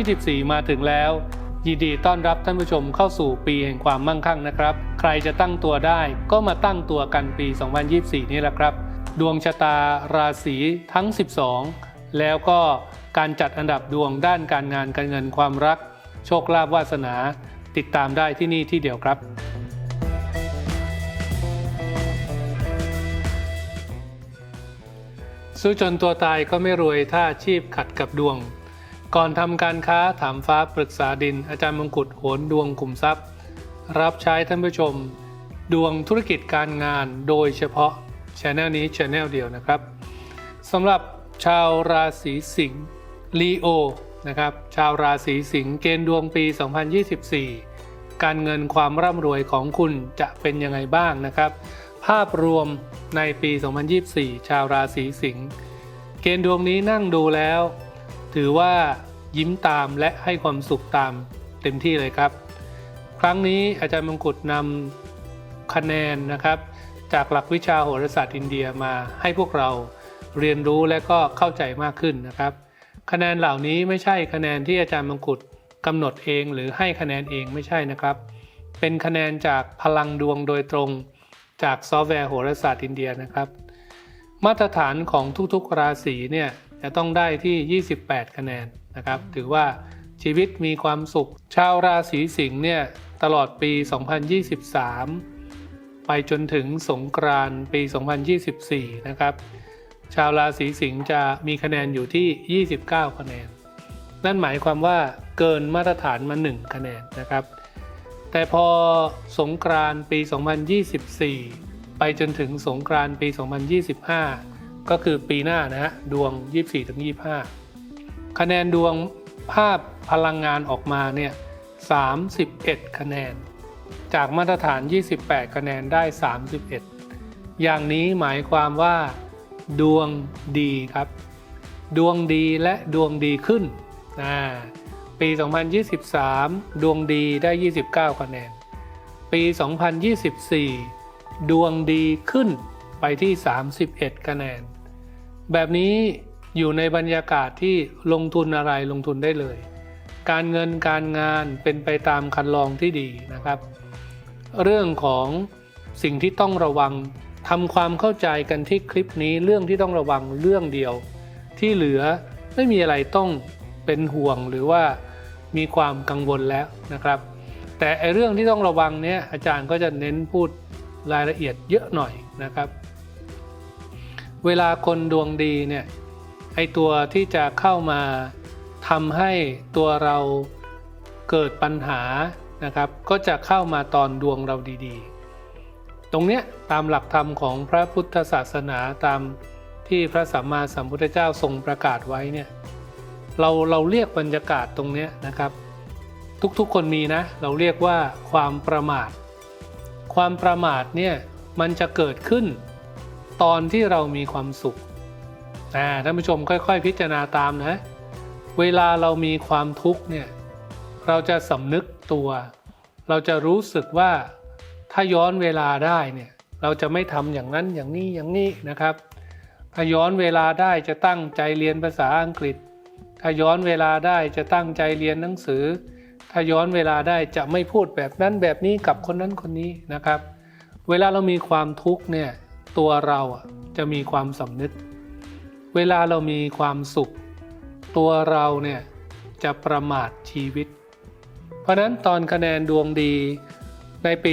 2024 มาถึงแล้ว ยินดีต้อนรับท่านผู้ชมเข้าสู่ปีแห่งความมั่งคั่งนะครับ ใครจะตั้งตัวได้ก็มาตั้งตัวกันปี 2024 นี่แหละครับ ดวงชะตาราศีทั้ง 12 แล้วก็การจัดอันดับดวงด้านการงานการเงินความรัก โชคลาภวาสนา ติดตามได้ที่นี่ที่เดียวครับสู้จนตัวตายก็ไม่รวยถ้าอาชีพขัดกับดวง ก่อนทำการค้าถามฟ้าปรึกษาดิน อาจารย์มงกุฎโหนดวงกลุ่มทรัพย์ รับใช้ท่านผู้ชม ดวงธุรกิจการงานโดยเฉพาะช anel นี้ช anel เดียวนะครับสำหรับชาวราศีสิงห์ลีโอนะครับชาวราศีสิงห์เกณฑ์ดวงปี 2024 การเงินความร่ำรวยของคุณจะเป็นยังไงบ้างนะครับ ภาพรวมในปี 2024 ชาวราศีสิงห์เกณฑ์ดวงนี้นั่งดูแล้ว ถือว่ายิ้มตามและให้ความสุขตามเต็มที่เลยครับ ครั้งนี้อาจารย์มงกุฎนำคะแนนนะครับ จากหลักวิชาโหราศาสตร์อินเดียมาให้พวกเราเรียนรู้และก็เข้าใจมากขึ้นนะครับ คะแนนเหล่านี้ไม่ใช่คะแนนที่อาจารย์มงกุฎกำหนดเองหรือให้คะแนนเองไม่ใช่นะครับ เป็นคะแนนจากพลังดวงโดยตรงจากซอฟต์แวร์โหราศาสตร์อินเดียนะครับ มาตรฐานของทุกๆราศีเนี่ย จะต้องได้ที่ 28 คะแนนนะครับ ถือว่าชีวิตมีความสุข ชาวราศีสิงห์เนี่ยตลอดปี 2023 ไปจนถึงสงกรานต์ปี 2024 นะครับ ชาวราศีสิงห์จะมีคะแนนอยู่ที่ 29 คะแนน นั่นหมายความว่าเกินมาตรฐานมา 1 คะแนนนะครับ แต่พอสงกรานต์ปี 2024 ไปจนถึงสงกรานต์ปี 2025 ก็คือปีหน้านะฮะดวง 24-25 คะแนนดวงภาพพลังงานออกมาเนี่ย 31 คะแนน จากมาตรฐาน 28 คะแนนได้ 31 อย่างนี้หมายความว่า ดวงดีครับ ดวงดีและดวงดีขึ้นอ่าปี 2023 ดวงดีได้ 29 คะแนน ปี 2024 ดวงดีขึ้นไปที่ 31 คะแนน แบบนี้อยู่ในบรรยากาศที่ลงทุนอะไรลงทุนได้เลย การเงินการงานเป็นไปตามคันลองที่ดีนะครับ เรื่องของสิ่งที่ต้องระวังทำความเข้าใจกันที่คลิปนี้เรื่องที่ต้องระวังเรื่องเดียว ที่เหลือไม่มีอะไรต้องเป็นห่วงหรือว่ามีความกังวลแล้วนะครับ แต่ไอเรื่องที่ต้องระวังเนี้ยอาจารย์ก็จะเน้นพูดรายละเอียดเยอะหน่อยนะครับ เวลาคนดวงดีเนี่ยไอตัวที่จะเข้ามาทำให้ตัวเราเกิดปัญหานะครับ ก็จะเข้ามาตอนดวงเราดีๆ ตรงเนี้ยตามหลักธรรมของพระพุทธศาสนาตามที่พระสัมมาสัมพุทธเจ้าทรงประกาศไว้เนี่ยเราเราเรียกบรรยากาศตรงเนี้ยนะครับ ทุกๆคนมีนะ เราเรียกว่าความประมาท ความประมาทเนี่ยมันจะเกิดขึ้น ตอนที่เรามีความสุขท่านผู้ชมค่อย ๆ พิจารณาตามนะ เวลาเรามีความทุกข์เนี่ยเราจะสำนึกตัว เราจะรู้สึกว่าถ้าย้อนเวลาได้เนี่ยเราจะไม่ทำอย่างนั้นอย่างนี้อย่างนี้นะครับ ถ้าย้อนเวลาได้จะตั้งใจเรียนภาษาอังกฤษ ถ้าย้อนเวลาได้จะตั้งใจเรียนหนังสือ ถ้าย้อนเวลาได้จะไม่พูดแบบนั้นแบบนี้กับคนนั้นคนนี้นะครับ เวลาเรามีความทุกข์เนี่ย ตัวเราจะมีความสำนึก เวลาเรามีความสุข ตัวเราเนี่ยจะประมาทชีวิต เพราะนั้นตอนคะแนนดวงดีในปี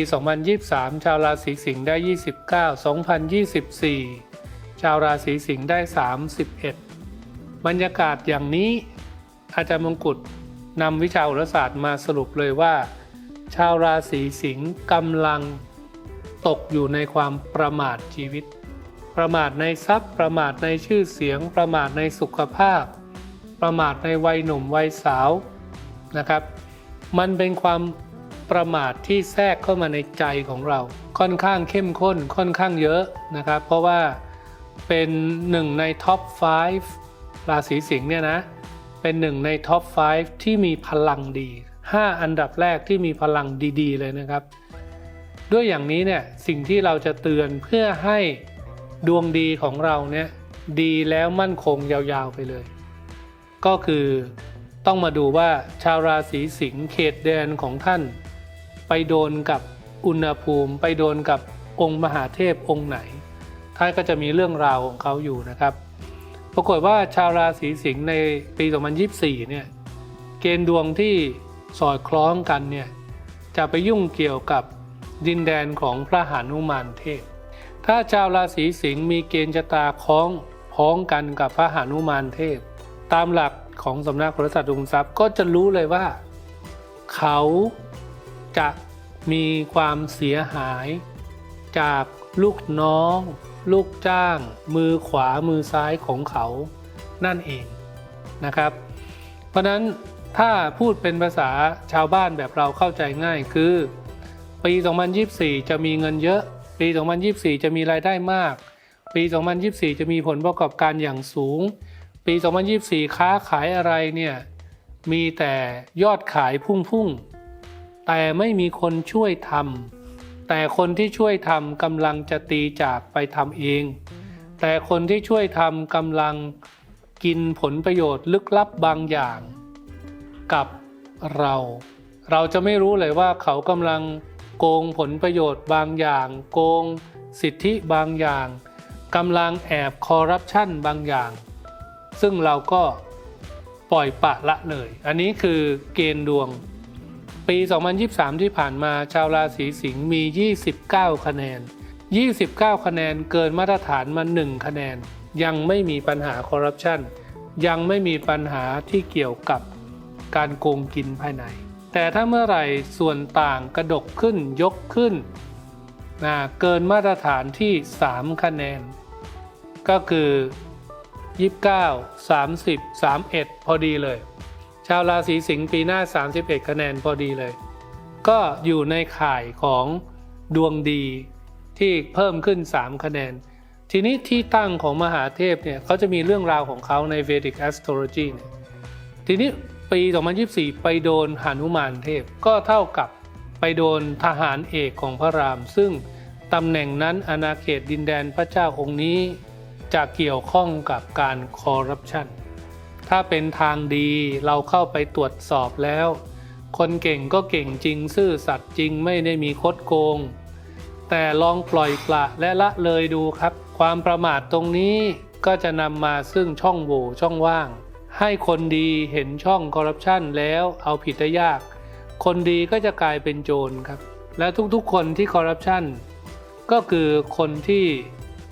2023 ชาวราศีสิงห์ได้ 29 2024 ชาวราศีสิงห์ได้ 31 บรรยากาศอย่างนี้ อาจารย์มงกุฎนำวิชาโหรศาสตร์มาสรุปเลยว่า ชาวราศีสิงห์กำลัง ตกอยู่ในความประมาทชีวิต ประมาทในทรัพย์ ประมาทในชื่อเสียง ประมาทในสุขภาพ ประมาทในวัยหนุ่มวัยสาวนะครับ มันเป็นความประมาทที่แทรกเข้ามาในใจของเรา ค่อนข้างเข้มข้นค่อนข้างเยอะนะครับ เพราะว่าเป็นหนึ่งในท็อป 5 ราศีสิงห์เนี่ยนะ เป็นหนึ่งในท็อป 5 ที่มีพลังดี 5 อันดับแรกที่มีพลังดี ๆ เลยนะครับ ด้วยอย่างนี้เนี่ยสิ่งที่เราจะเตือนเพื่อให้ดวงดีของเราเนี่ยดีแล้วมั่นคงยาวๆไปเลย ก็คือต้องมาดูว่าชาวราศีสิงห์เขตแดนของท่าน ไปโดนกับอุณหภูมิ ไปโดนกับองค์มหาเทพองค์ไหน ท่านก็จะมีเรื่องราวของเขาอยู่นะครับ ปรากฏว่าชาวราศีสิงห์ในปี 2024 เนี่ยเกณฑ์ดวงที่สอดคล้องกันเนี่ยจะไปยุ่งเกี่ยวกับ ดินแดนของพระหานุมานเทพ ถ้าชาวราศีสิงห์มีเกณฑ์ชะตาคล้องพ้องกันกับพระหานุมานเทพ ตามหลักของสำนักโหราศาสตร์ดุมทรัพย์ก็จะรู้เลยว่า เขาจะมีความเสียหาย จากลูกน้อง ลูกจ้าง มือขวามือซ้ายของเขานั่นเองนะครับ เพราะนั้นถ้าพูดเป็นภาษาชาวบ้านแบบเราเข้าใจง่ายคือ ปี 2024 จะมีเงินเยอะ ปี 2024 จะมีรายได้มาก ปี 2024 จะมีผลประกอบการอย่างสูง ปี 2024 ค้าขายอะไรเนี่ยมีแต่ยอดขายพุ่งๆ แต่ไม่มีคนช่วยทำแต่คนที่ช่วยทำกำลังจะตีจากไปทำเอง แต่คนที่ช่วยทำกำลังกินผลประโยชน์ลึกลับบางอย่าง กับเรา เราจะไม่รู้เลยว่าเขากำลัง โกงผลประโยชน์บางอย่าง โกงสิทธิบางอย่างกำลังแอบคอร์รัปชันบางอย่าง ซึ่งเราก็ปล่อยปะละเลย อันนี้คือเกณฑ์ดวง ปี 2023 ที่ผ่านมาชาวราศีสิงห์มี 29 คะแนน 29 คะแนนเกินมาตรฐานมา 1 คะแนน ยังไม่มีปัญหาคอร์รัปชันยังไม่มีปัญหาที่เกี่ยวกับการโกงกินภายใน แต่ถ้าเมื่อไหร่ส่วนต่างกระดกขึ้นยกขึ้นนะเกินมาตรฐานที่ 3 คะแนน ก็คือ 29 30 31 พอดีเลย ชาวราศีสิงห์ปีหน้า 31 คะแนนพอดีเลย ก็อยู่ในข่ายของดวงดีที่เพิ่มขึ้น 3 คะแนน ทีนี้ที่ตั้งของมหาเทพเนี่ยเขาจะมีเรื่องราวของเขาใน Vedic Astrology เนี่ยทีนี้ ปี 2024 ไปโดนหานุมานเทพ ก็เท่ากับไปโดนทหารเอกของพระราม ซึ่งตำแหน่งนั้นอาณาเขตดินแดนพระเจ้าองค์นี้ จะเกี่ยวข้องกับการคอร์รัปชัน ถ้าเป็นทางดีเราเข้าไปตรวจสอบแล้ว คนเก่งก็เก่งจริงซื่อสัตย์จริงไม่ได้มีคดโกง แต่ลองปล่อยปละและละเลยดูครับ ความประมาทตรงนี้ก็จะนำมาซึ่งช่องโหว่ช่องว่าง ให้คนดีเห็นช่องคอร์รัปชันแล้วเอาผิดได้ยาก คนดีก็จะกลายเป็นโจรครับ และทุกๆคนที่คอร์รัปชันก็คือคนที่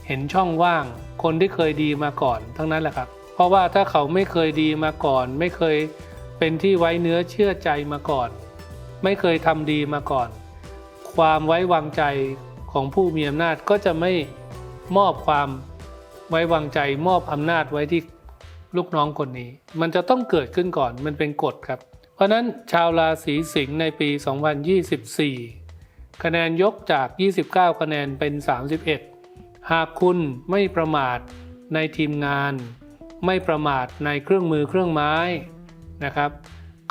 เห็นช่องว่าง คนที่เคยดีมาก่อนทั้งนั้นแหละครับ เพราะว่าถ้าเขาไม่เคยดีมาก่อน ไม่เคยเป็นที่ไว้เนื้อเชื่อใจมาก่อน ไม่เคยทำดีมาก่อน ความไว้วางใจของผู้มีอำนาจก็จะไม่มอบความไว้วางใจมอบอำนาจไว้ที่ ลูกน้องคนนี้ มันจะต้องเกิดขึ้นก่อนมันเป็นกฎครับ เพราะนั้นชาวราศีสิงห์ในปี 2024 คะแนนยกจาก 29 คะแนนเป็น 31 หากคุณไม่ประมาทในทีมงาน ไม่ประมาทในเครื่องมือเครื่องไม้นะครับ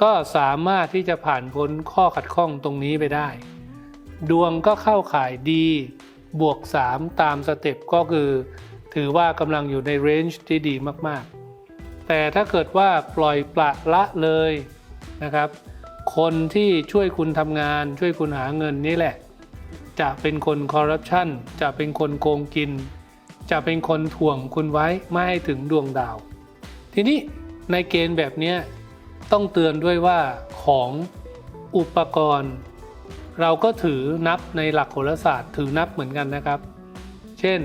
ก็สามารถที่จะผ่านพ้นข้อขัดข้องตรงนี้ไปได้ ดวงก็เข้าข่ายดีบวก 3 ตามสเต็ปก็คือ ถือว่ากำลังอยู่ในเรนจ์ที่ดีมาก ๆ แต่ถ้าเกิดว่าปล่อยปละละเลยนะครับ คนที่ช่วยคุณทำงาน ช่วยคุณหาเงินนี่แหละ จะเป็นคนคอร์รัปชันจะเป็นคนโกงกิน จะเป็นคนถ่วงคุณไว้ไม่ให้ถึงดวงดาว ทีนี้ในเกณฑ์แบบนี้ต้องเตือนด้วยว่าของอุปกรณ์ เราก็ถือนับในหลักโหราศาสตร์ ถือนับเหมือนกันนะครับ เช่น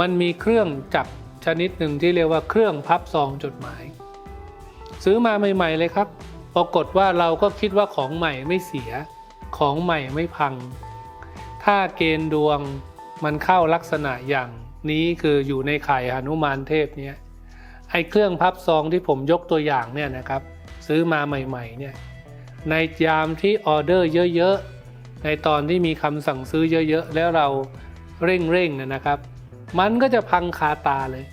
มันมีเครื่องจักร ชนิดหนึ่งที่เรียกว่าเครื่องพับซองจดหมาย ซื้อมาใหม่ ๆ เลยครับ ปรากฏว่าเราก็คิดว่าของใหม่ไม่เสีย ของใหม่ไม่พัง ถ้าเกณฑ์ดวงมันเข้าลักษณะอย่างนี้คืออยู่ในไข่หนุมานเทพเนี่ยไอ้เครื่องพับซองที่ผมยกตัวอย่างเนี่ยนะครับ ซื้อมาใหม่ๆเนี่ยในยามที่ออเดอร์เยอะๆ ในตอนที่มีคำสั่งซื้อเยอะๆ แล้วเราเร่งๆนะครับ มันก็จะพังคาตาเลย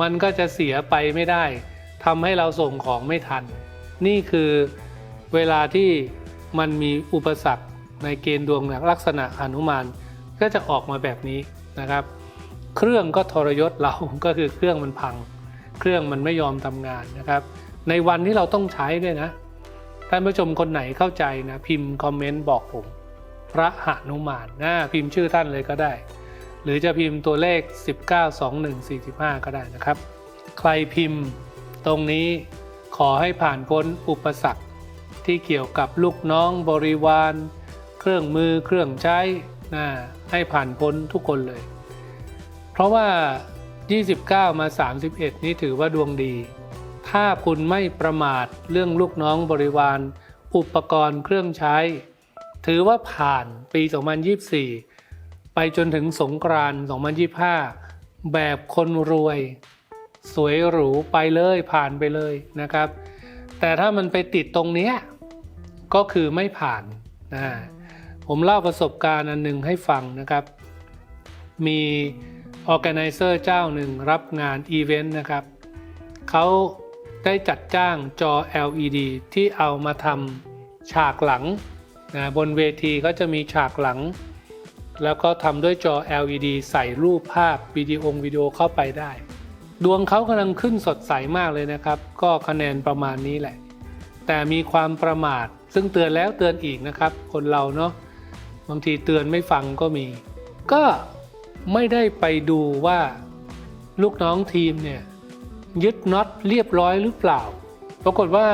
มันก็จะเสียไปไม่ได้ทำให้เราส่งของไม่ทัน นี่คือเวลาที่มันมีอุปสรรคในเกณฑ์ดวงลักษณะอนุมานก็จะออกมาแบบนี้นะครับ เครื่องก็ทรยศเราก็คือเครื่องมันพัง เครื่องมันไม่ยอมทำงานนะครับ ในวันที่เราต้องใช้ด้วยนะท่านผู้ชมคนไหนเข้าใจนะพิมพ์คอมเมนต์บอกผม พระหนุมานนะพิมพ์ชื่อท่านเลยก็ได้ หรือจะพิมพ์ตัวเลข 192145 ก็ได้นะครับ ใครพิมพ์ตรงนี้ขอให้ผ่านพ้นอุปสรรคที่เกี่ยวกับลูกน้องบริวาร เครื่องมือเครื่องใช้นะให้ผ่านพ้นทุกคนเลย เพราะว่า 29 มา 31 นี้ถือว่าดวงดี ถ้าคุณไม่ประมาทเรื่องลูกน้องบริวาร อุปกรณ์เครื่องใช้ ถือว่าผ่านปี 2024 ไปจนถึงสงกรานต์2025 แบบคนรวย สวยหรูไปเลยผ่านไปเลยนะครับ แต่ถ้ามันไปติดตรงเนี้ยก็คือไม่ผ่านนะผมเล่าประสบการณ์อันหนึ่งให้ฟังนะครับ มี organizer เจ้าหนึ่งรับงานอีเวนต์นะครับ เขาได้จัดจ้างจอ LED ที่เอามาทำฉากหลังนะบนเวทีก็จะมีฉากหลัง แล้วก็ทำด้วยจอ LED ใส่รูปภาพวิดีโอวิดีโอเข้าไปได้ ดวงเขากำลังขึ้นสดใสมากเลยนะครับ ก็คะแนนประมาณนี้แหละ แต่มีความประมาท ซึ่งเตือนแล้วเตือนอีกนะครับ คนเราเนาะบางทีเตือนไม่ฟังก็มี ก็ไม่ได้ไปดูว่าลูกน้องทีมเนี่ยยึดน็อตเรียบร้อยหรือเปล่า ปรากฏว่า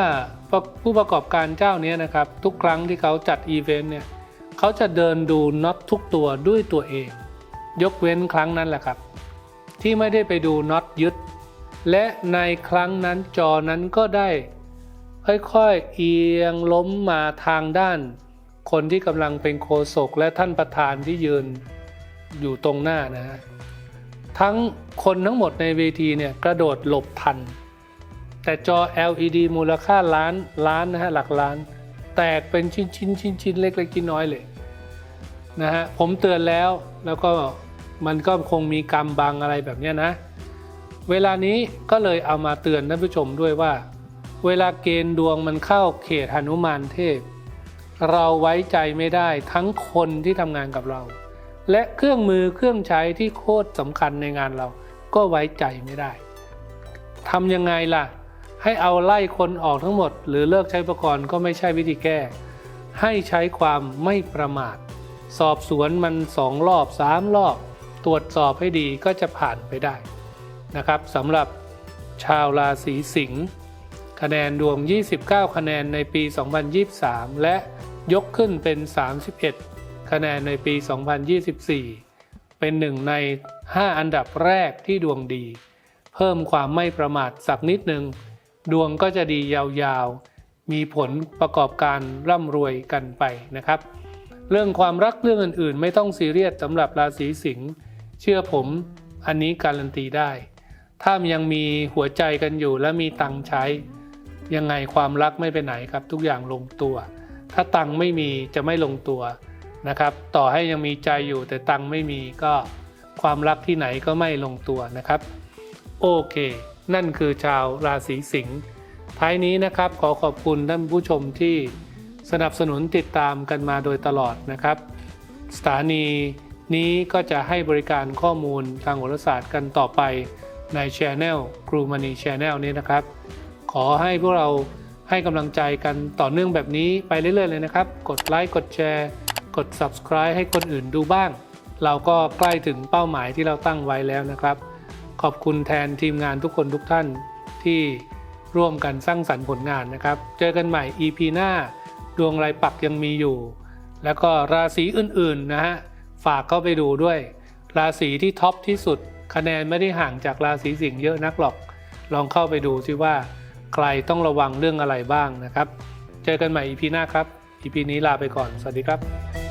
ผู้ประกอบการเจ้านี้นะครับ ทุกครั้งที่เขาจัดอีเวนต์เนี่ย เขาจะเดินดูน็อตทุกตัวด้วยตัวเอง ยกเว้นครั้งนั้นแหละครับ ที่ไม่ได้ไปดูน็อตยึด และในครั้งนั้นจอนั้นก็ได้ ค่อยๆเอียงล้มมาทางด้าน คนที่กำลังเป็นโคศกและท่านประธานที่ยืนอยู่ตรงหน้านะฮะทั้งคนทั้งหมดในเวทีเนี่ยกระโดดหลบทัน แต่จอ LED มูลค่าล้านล้านนะฮะหลักล้าน แตกเป็นชิ้นชิ้นชิ้นชิ้นเล็กๆน้อยๆเลยนะฮะผมเตือนแล้วแล้วก็มันก็คงมีกรรมบังอะไรแบบนี้นะ เวลานี้ก็เลยเอามาเตือนท่านผู้ชมด้วยว่า เวลาเกณฑ์ดวงมันเข้าเขตหนุมานเทพ เราไว้ใจไม่ได้ทั้งคนที่ทำงานกับเรา และเครื่องมือเครื่องใช้ที่โคตรสำคัญในงานเราก็ไว้ใจไม่ได้ทำยังไงล่ะ ให้เอาไล่คนออกทั้งหมด หรือเลิกใช้อุปกรณ์ก็ไม่ใช่วิธีแก้ ให้ใช้ความไม่ประมาท สอบสวนมันสองรอบสามรอบ ตรวจสอบให้ดีก็จะผ่านไปได้นะครับสำหรับชาวราศีสิงห์คะแนนดวง29 คะแนนในปี 2023 และยกขึ้นเป็น 31 คะแนนในปี 2024 เป็นหนึ่งใน 5 อันดับแรกที่ดวงดี เพิ่มความไม่ประมาทสักนิดหนึ่ง ดวงก็จะดียาวๆ มีผลประกอบการร่ำรวยกันไปนะครับ เรื่องความรักเรื่องอื่นๆ ไม่ต้องซีเรียสสำหรับราศีสิงห์เชื่อผมอันนี้การันตีได้ ถ้ายังมีหัวใจกันอยู่และมีตังค์ใช้ ยังไงความรักไม่ไปไหนครับ ทุกอย่างลงตัว ถ้าตังค์ไม่มีจะไม่ลงตัวนะครับ ต่อให้ยังมีใจอยู่แต่ตังค์ไม่มีก็ความรักที่ไหนก็ไม่ลงตัวนะครับ โอเค นั่นคือชาวราศีสิงห์ท้ายนี้นะครับขอขอบคุณท่านผู้ชมที่สนับสนุนติดตามกันมาโดยตลอดนะครับ สถานีนี้ก็จะให้บริการข้อมูลทางโหราศาสตร์กันต่อไปใน Channel ครูมณี Channel นี้นะครับ ขอให้พวกเราให้กำลังใจกันต่อเนื่องแบบนี้ไปเรื่อยๆเลยนะครับ กดไลค์กดแชร์ กด Subscribe ให้คนอื่นดูบ้าง เราก็ใกล้ถึงเป้าหมายที่เราตั้งไว้แล้วนะครับ ขอบคุณแทนทีมงานทุกคนทุกท่านที่ร่วมกันสร้างสรรค์ผลงานนะครับ เจอกันใหม่ EP หน้า ดวงรายปักยังมีอยู่ แล้วก็ราศีอื่นๆนะฮะฝากเข้าไปดูด้วย ราศีที่ท็อปที่สุด คะแนนไม่ได้ห่างจากราศีสิงห์เยอะนักหรอก ลองเข้าไปดูซิว่า ใครต้องระวังเรื่องอะไรบ้างนะครับ เจอกันใหม่ EP หน้าครับ EP นี้ลาไปก่อน สวัสดีครับ